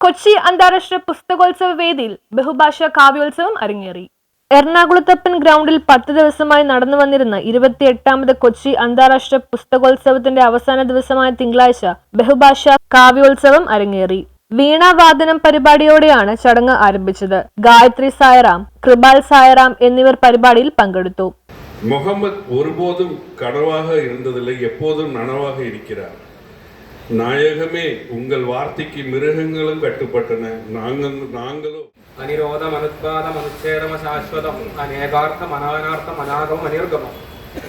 കൊച്ചി അന്താരാഷ്ട്ര പുസ്തകോത്സവ വേദിയിൽ ബഹുഭാഷാ കാവ്യോത്സവം അരങ്ങേറി. എറണാകുളത്തപ്പൻ ഗ്രൗണ്ടിൽ പത്ത് ദിവസമായി നടന്നു വന്നിരുന്ന ഇരുപത്തിയെട്ടാമത് കൊച്ചി അന്താരാഷ്ട്ര പുസ്തകോത്സവത്തിന്റെ അവസാന ദിവസമായ തിങ്കളാഴ്ച ബഹുഭാഷാ കാവ്യോത്സവം അരങ്ങേറി. വീണാവാദനം പരിപാടിയോടെയാണ് ചടങ്ങ് ആരംഭിച്ചത്. ഗായത്രി സായറാം കൃപാൽ സായറാം എന്നിവർ പരിപാടിയിൽ പങ്കെടുത്തു. മുഹമ്മദ് ഒരുപോതും കടവാഹ ഇരുന്നതില്ല എപ്പോഴും നണവാഹ ഇരിക്കാറ് நாயகமே உங்கள் வார்த்தைக்கு மிருகங்களும் கட்டுப்பட்டன நாங்கள் நாங்களும் അനിരോധമനുത്പാദമനുച്ഛേദമശാശ്വതം അനേകാർത്ഥം അനാനാർത്ഥം അനാഗം അനിർഗമം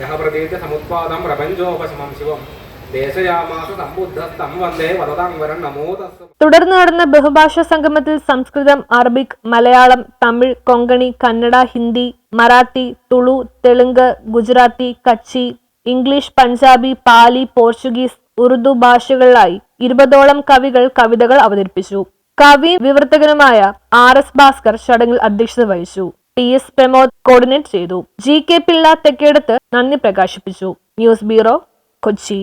യഹ പ്രതീതി സമുത്പാദം പ്രപഞ്ചോപശമം ശിവം ദേശയാമാസ സമ്പുദ്ധസ്തം വന്ദേ വദതാംവരൻ നമോ തസ്സ തുടർന്ന് നടന്ന ബഹുഭാഷാ സംഗമത്തിൽ Sanskrit Arabic Malayalam Tamil Konkani Kannada Hindi Marathi Tulu Telugu Gujarati Kutchi English Punjabi Pali Portuguese Urdu ഭാഷകളിലായി ഇരുപതോളം കവികൾ കവിതകൾ അവതരിപ്പിച്ചു. കവി വിവർത്തകനുമായ ആർ എസ് ഭാസ്കർ ചടങ്ങിൽ അധ്യക്ഷത വഹിച്ചു. ടി എസ് പ്രമോദ് കോർഡിനേറ്റ് ചെയ്തു. ജി കെ പിള്ള തെക്കേടത്ത് നന്ദി പ്രകാശിപ്പിച്ചു. News bureau Kochi.